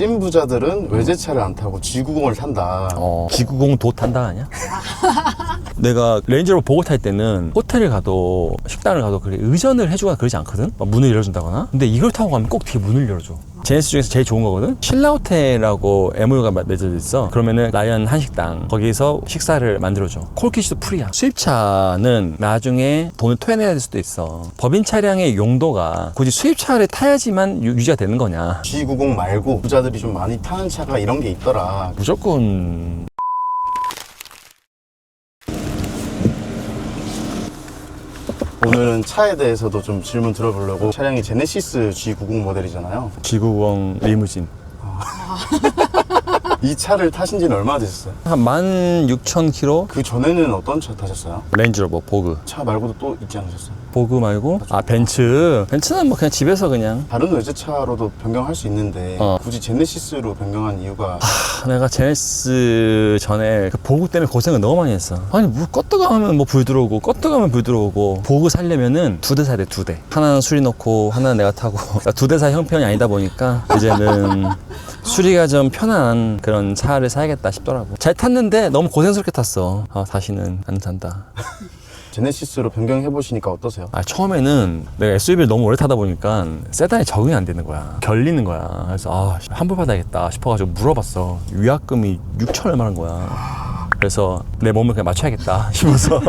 찐 부자들은 외제차를 안 타고 G90을 탄다. 어, G90 도 탄다 아니야? 내가 레인저로 보고 탈 때는 호텔을 가도 식당을 가도 그래 의전을 해주거나 그러지 않거든? 막 문을 열어준다거나. 근데 이걸 타고 가면 꼭 뒤에 문을 열어줘. 제네스 중에서 제일 좋은 거거든? 신라호텔이라고 MOU가 맺어져 있어. 그러면은 라이언 한식당 거기서 식사를 만들어줘. 콜키시도 프리야. 수입차는 나중에 돈을 토해내야 될 수도 있어. 법인 차량의 용도가 굳이 수입차를 타야지만 유- 유지가 되는 거냐. G90 말고 부자들이 좀 많이 타는 차가 이런 게 있더라. 무조건 오늘은 차에 대해서도 좀 질문 들어보려고 차량이 제네시스 G90 모델이잖아요. G90 리무진. 이 차를 타신 지는 얼마나 되셨어요? 한 16,000km? 그 전에는 어떤 차 타셨어요? 렌즈로버, 보그. 차 말고도 또 있지 않으셨어요? 보그 말고? 아, 벤츠. 벤츠는 뭐 그냥 집에서 그냥. 다른 외제차로도 변경할 수 있는데 어. 굳이 제네시스로 변경한 이유가 하, 내가 제네시스 전에 그 보그 때문에 고생을 너무 많이 했어. 아니, 뭐 껐다가 하면 뭐 불 들어오고, 껐다가 하면 불 들어오고. 보그 살려면은 두 대 사야 돼, 두 대. 하나는 수리 넣고, 하나는 내가 타고. 두 대 사 형편이 아니다 보니까, 이제는 수리가 좀 편한 그런 차를 사야겠다 싶더라고. 잘 탔는데 너무 고생스럽게 탔어. 아, 다시는 안 산다. 제네시스로 변경해 보시니까 어떠세요? 아, 처음에는 내가 SUV를 너무 오래 타다 보니까 세단에 적응이 안 되는 거야. 결리는 거야. 그래서 아, 환불 받아야겠다 싶어가지고 물어봤어. 위약금이 6천 얼마인 거야. 그래서 내 몸을 그냥 맞춰야겠다 싶어서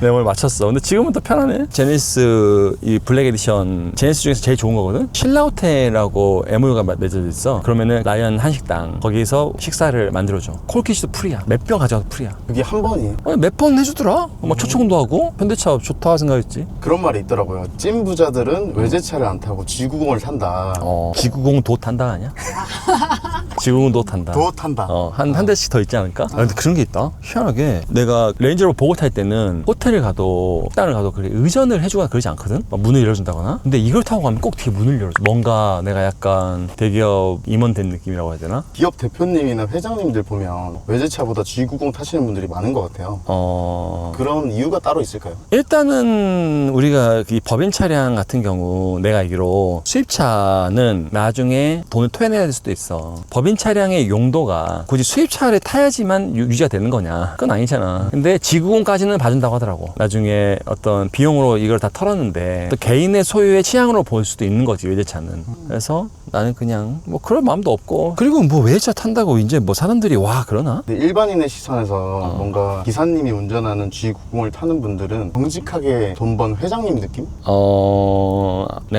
내 몸을 맞췄어. 근데 지금은 더 편하네. 제네시스 이 블랙 에디션 제네시스 중에서 제일 좋은 거거든. 신라호텔이라고 MOU가 맺어져 있어. 그러면은 라이언 한식당 거기서 식사를 만들어줘. 콜키시도 프리야. 몇 병 가져가도 프리야. 그게 한 번이에요? 몇번 해주더라. 막 초청도 하고 현대차 좋다 생각했지. 그런 말이 있더라고요. 찐 부자들은 외제차를 안 타고 G90을 탄다. 어, G90 도 탄다 아니야? G90 도 탄다. 도 탄다. 어, 한, 한 대씩 더 있지 않을까? 아, 근데 그런 게 있다. 희한하게 내가 레인저로 보고 탈 때는 호텔을 가도 식당을 가도 그래 의전을 해주거나 그러지 않거든? 막 문을 열어준다거나. 근데 이걸 타고 가면 꼭 뒤에 문을 열어줘. 뭔가 내가 약간 대기업 임원 된 느낌이라고 해야 되나? 기업 대표님이나 회장님들 보면 외제차보다 G90 타시는 분들이 많은 것 같아요. 어, 그런 이유가 따로 있을까요? 일단은 우리가 이 법인 차량 같은 경우 내가 알기로 수입차는 나중에 돈을 토해내야 될 수도 있어. 법인 차량의 용도가 굳이 수입차를 타야지만 유- 유지가 되는 거냐? 그건 아니잖아. 근데 G90까지는 봐준다고 하더라고. 나중에 어떤 비용으로 이걸 다 털었는데 또 개인의 소유의 취향으로 볼 수도 있는 거지 외제차는. 그래서 나는 그냥 뭐 그럴 마음도 없고 그리고 뭐 외제차 탄다고 이제 뭐 사람들이 와 그러나? 근데 일반인의 시선에서 뭔가 기사님이 운전하는 G90을 타는 분들은 정직하게 돈 번 회장님 느낌? 어,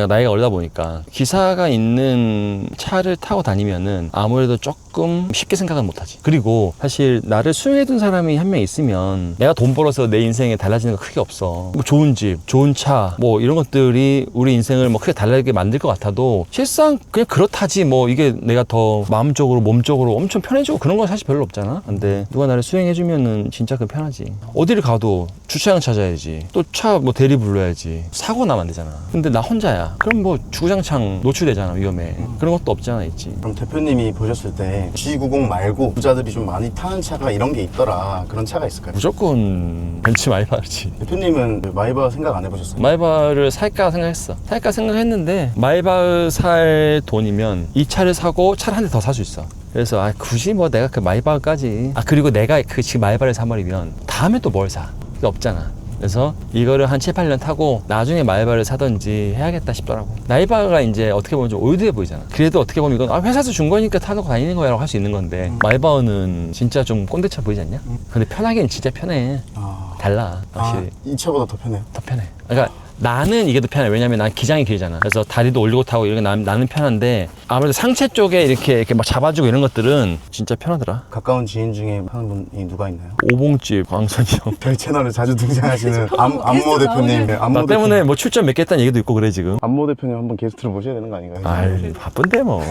내가 나이가 어리다 보니까 기사가 있는 차를 타고 다니면은 아무래도 조금 쉽게 생각은 못하지. 그리고 사실 나를 수용해준 사람이 한 명 있으면 내가 돈 벌어서 내 인생에 달라지는 거 크게 없어. 뭐 좋은 집, 좋은 차, 뭐 이런 것들이 우리 인생을 뭐 크게 달라지게 만들 것 같아도 실상 그냥 그렇다지 뭐 이게 내가 더 마음적으로 몸적으로 엄청 편해지고 그런 건 사실 별로 없잖아. 근데 누가 나를 수행해주면은 진짜 그 편하지. 어디를 가도 주차장 찾아야지. 또 차 뭐 대리 불러야지. 사고 나면 안 되잖아. 근데 나 혼자야. 그럼 뭐 주구장창 노출되잖아 위험해. 그런 것도 없잖아 있지. 그럼 대표님이 보셨을 때 G90 말고 부자들이 좀 많이 타는 차가 이런 게 있더라. 그런 차가 있을까요? 무조건 벤츠 마이바르지. 대표님은 마이바 생각 안 해보셨어요? 마이바를 살까 생각했어. 살까 생각했는데 마이바 살 돈이면 이 차를 사고 차를 한 대 더 살 수 있어. 그래서 아 굳이 뭐 내가 그 마이바까지 아 그리고 내가 그 지금 마이바를 사버리면 다음에 또 뭘 사? 없잖아. 그래서 이거를 한 7, 8년 타고 나중에 마이바를 사든지 해야겠다 싶더라고. 마이바가 이제 어떻게 보면 좀 올드해 보이잖아. 그래도 어떻게 보면 이건 아, 회사에서 준 거니까 타놓고 다니는 거야 라고 할 수 있는 건데 마이바는 진짜 좀 꼰대차 보이지 않냐? 근데 편하긴 진짜 편해. 아, 달라. 아, 확실히. 이 차보다 더 편해요. 더 편해. 그러니까 나는 이게 더 편해. 왜냐면 난 기장이 길잖아. 그래서 다리도 올리고 타고 이런 게 나, 나는 편한데 아무래도 상체 쪽에 이렇게 이렇게 막 잡아주고 이런 것들은 진짜 편하더라. 가까운 지인 중에 하는 분이 누가 있나요? 오봉집 광선이 형. 저희 채널에 자주 등장하시는 암, 안모 대표님. 네, 안모 나 때문에 대표님. 뭐 출전 몇 개 했다는 얘기도 있고 그래 지금. 안모 대표님 한번 게스트로 모셔야 되는 거 아닌가요? 아이 바쁜데 뭐.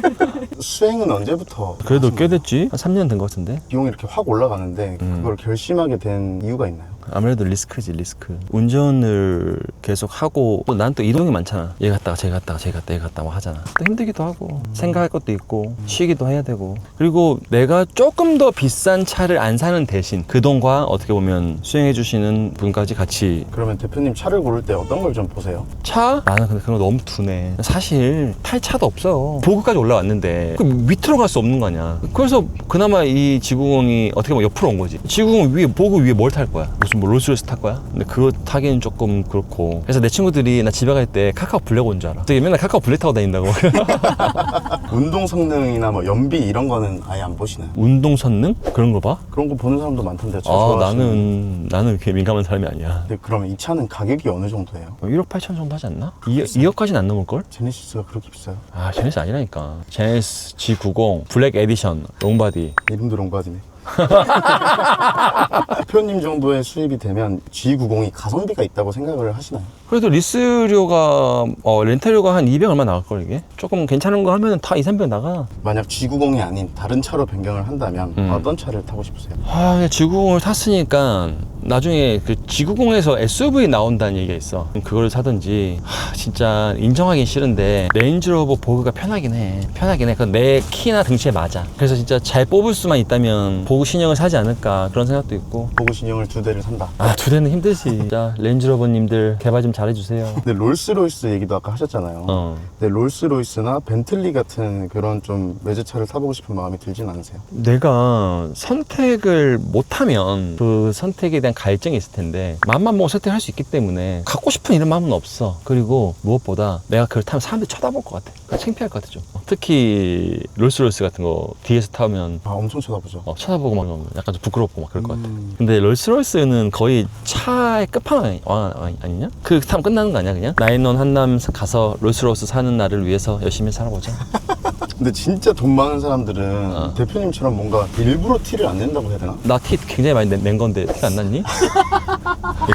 수행은 언제부터? 그래도 하신 꽤 거예요? 됐지. 한 3년 된 것 같은데. 비용이 이렇게 확 올라가는데 음. 그걸 결심하게 된 이유가 있나요? 아무래도 리스크지 리스크 운전을 계속 하고 난 또 이동이 많잖아 얘 갔다가 쟤 갔다가 쟤 갔다가 얘 갔다가 뭐 하잖아 또 힘들기도 하고 생각할 것도 있고 쉬기도 해야 되고 그리고 내가 조금 더 비싼 차를 안 사는 대신 그 돈과 어떻게 보면 수행해 주시는 분까지 같이 그러면 대표님 차를 고를 때 어떤 걸 좀 보세요? 차? 나는 근데 그런 거 너무 둔해. 사실 탈 차도 없어요. 보급까지 올라왔는데 그 밑으로 갈 수 없는 거 아니야. 그래서 그나마 이 지구공이 어떻게 보면 옆으로 온 거지. 지구공 위에 보급 위에 뭘 탈 거야? 무슨 뭐 롤스로이스 탈 거야? 근데 그거 타기는 조금 그렇고. 그래서 내 친구들이 나 집에 갈 때 카카오 블랙 온 줄 알아. 되게 맨날 카카오 블랙 타고 다닌다고. 운동 성능이나 뭐 연비 이런 거는 아예 안 보시나요? 운동 선능? 그런 거 봐? 그런 거 보는 사람도 많던데 차아 좋아하시는 나는 나는 이렇게 민감한 사람이 아니야. 근데 그러면 이 차는 가격이 어느 정도예요? 1억 8천 정도 하지 않나? 2억, 2억까지는 안 넘을 걸? 제네시스가 그렇게 비싸요? 아 제네스 아니라니까. 제네스 G90 블랙 에디션 롱바디. 이름도 롱바디네 대표님 정도의 수입이 되면 G90이 가성비가 있다고 생각을 하시나요? 그래도 리스료가 어, 렌탈료가 한 200 얼마 나갈 걸 이게 조금 괜찮은 거 하면 다 2, 300 나가. 만약 G90이 아닌 다른 차로 변경을 한다면 음. 어떤 차를 타고 싶으세요? 아, 근데 G90을 탔으니까 나중에 그 G90에서 SUV 나온다는 얘기가 있어. 그걸 사든지 하, 진짜 인정하기 싫은데 레인지로버 보그가 편하긴 해. 편하긴 해. 그내 키나 등치에 맞아. 그래서 진짜 잘 뽑을 수만 있다면 보그 신형을 사지 않을까 그런 생각도 있고. 보고 신형을 두 대를 산다 아, 두 대는 힘들지. 진짜 레인지로버님들 개발 좀잘 해주세요. 근데 롤스로이스 얘기도 아까 하셨잖아요 어. 근데 롤스로이스나 벤틀리 같은 그런 좀 외제차를 타보고 싶은 마음이 들진 않으세요? 내가 선택을 못하면 그 선택에 대한 갈증이 있을 텐데 마음만 먹고 선택할 수 있기 때문에 갖고 싶은 이런 마음은 없어 그리고 무엇보다 내가 그걸 타면 사람들이 쳐다볼 것 같아 창피할 것 같아 좀 특히 롤스로이스 같은 거 뒤에서 타면 아 엄청 쳐다보죠 어, 쳐다보고 막 약간 좀 부끄럽고 막 그럴 것 같아 음. 근데 롤스로이스는 거의 차의 끝판왕 아니- 아니냐? 그 타면 끝나는 거 아니야 그냥? 나인원 한남 가서 롤스로이스 사는 날을 위해서 열심히 살아보자 근데 진짜 돈 많은 사람들은 어. 대표님처럼 뭔가 일부러 티를 안 낸다고 해야 되나? 나 티 굉장히 많이 낸, 낸 건데 티 안 났니?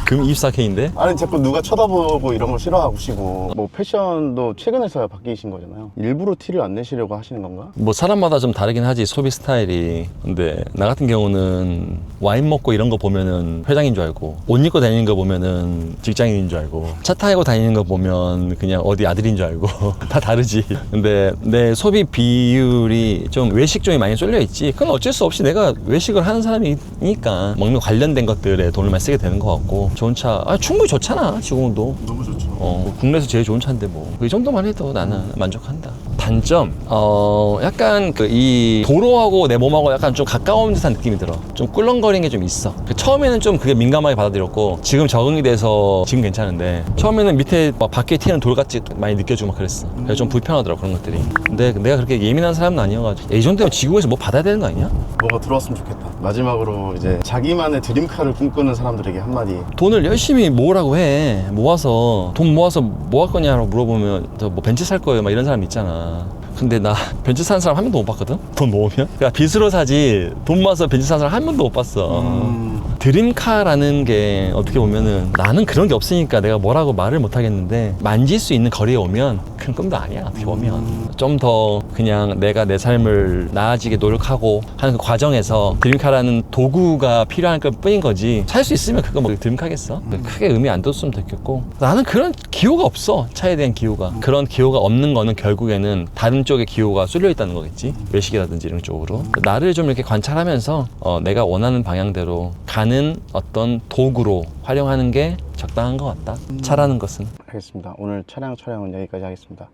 금 24K인데? 아니 자꾸 누가 쳐다보고 이런 걸 싫어하시고. 뭐 패션도 최근에서야 바뀌신 거잖아요. 일부러 티를 안 내시려고 하시는 건가? 뭐 사람마다 좀 다르긴 하지 소비 스타일이 근데. 나 같은 경우는 와인 먹고 이런 거 보면은 회장인 줄 알고 옷 입고 다니는 거 보면은 직장인인 줄 알고 차 타고 다니는 거 보면 그냥 어디 아들인 줄 알고. 다 다르지. 근데 내 소비 비율이 좀 외식 쪽에 많이 쏠려 있지. 그건 어쩔 수 없이 내가 외식을 하는 사람이니까 먹는 거 관련된 것들에 돈을 많이 쓰게 되는 것 같고 좋은 차 아, 충분히 좋잖아 지금도 너무 좋죠 어, 뭐 국내에서 제일 좋은 차인데 뭐. 이 정도만 해도 나는 만족한다. 단점, 어, 약간 그 이 도로하고 내 몸하고 약간 좀 가까운 듯한 느낌이 들어. 좀 꿀렁거리는 게 좀 있어. 그 처음에는 좀 그게 민감하게 받아들였고, 지금 적응이 돼서 지금 괜찮은데, 처음에는 밑에 막 밖에 튀는 돌같이 많이 느껴지고 막 그랬어. 그래서 좀 불편하더라고, 그런 것들이. 근데 내가 그렇게 예민한 사람은 아니어가지고, 이 정도면 지구에서 뭐 받아야 되는 거 아니야? 뭐가 들어왔으면 좋겠다 마지막으로 이제 자기만의 드림카를 꿈꾸는 사람들에게 한마디 돈을 열심히 모으라고 해. 모아서 돈 모아서 뭐 할 거냐고 물어보면 저뭐 벤츠 살 거예요. 막 이런 사람 있잖아. 근데 나 벤츠 사는 사람 한 명도 못 봤거든. 돈 모으면. 그러니까 빚으로 사지 돈 모아서 벤츠 사는 사람 한 명도 못 봤어. 음, 드림카라는 게 어떻게 보면은 나는 그런 게 없으니까 내가 뭐라고 말을 못 하겠는데 만질 수 있는 거리에 오면 큰 꿈도 아니야 어떻게 보면. 좀 더 그냥 내가 내 삶을 나아지게 노력하고 하는 그 과정에서 드림카라는 도구가 필요한 것 뿐인 거지. 살 수 있으면 그거 뭐 드림카겠어? 크게 의미 안 뒀으면 좋겠고. 나는 그런 기호가 없어 차에 대한 기호가. 그런 기호가 없는 거는 결국에는 다른 쪽에 기호가 쏠려 있다는 거겠지. 외식이라든지 이런 쪽으로. 나를 좀 이렇게 관찰하면서 어, 내가 원하는 방향대로 가는 어떤 도구로 활용하는 게 적당한 것 같다. 차라는 것은. 알겠습니다. 오늘 차량 촬영은 여기까지 하겠습니다.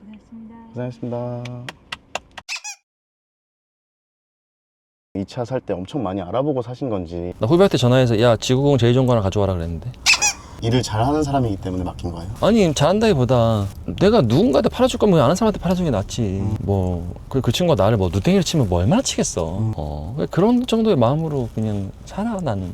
고맙습니다. 고생하셨습니다. 이차살 때 엄청 많이 알아보고 사신 건지. 나 후배한테 전화해서 야 지구공 제일 좋은 거 하나 가져와라 그랬는데 일을 잘하는 사람이기 때문에 맡긴 거예요? 아니 잘한다기보다 내가 누군가한테 팔아줄 거면 아는 사람한테 팔아주는 게 낫지. 뭐그 그 친구가 나를 뭐 누땡이를 치면 뭐 얼마나 치겠어. 어. 왜 그런 정도의 마음으로 그냥 살아 나는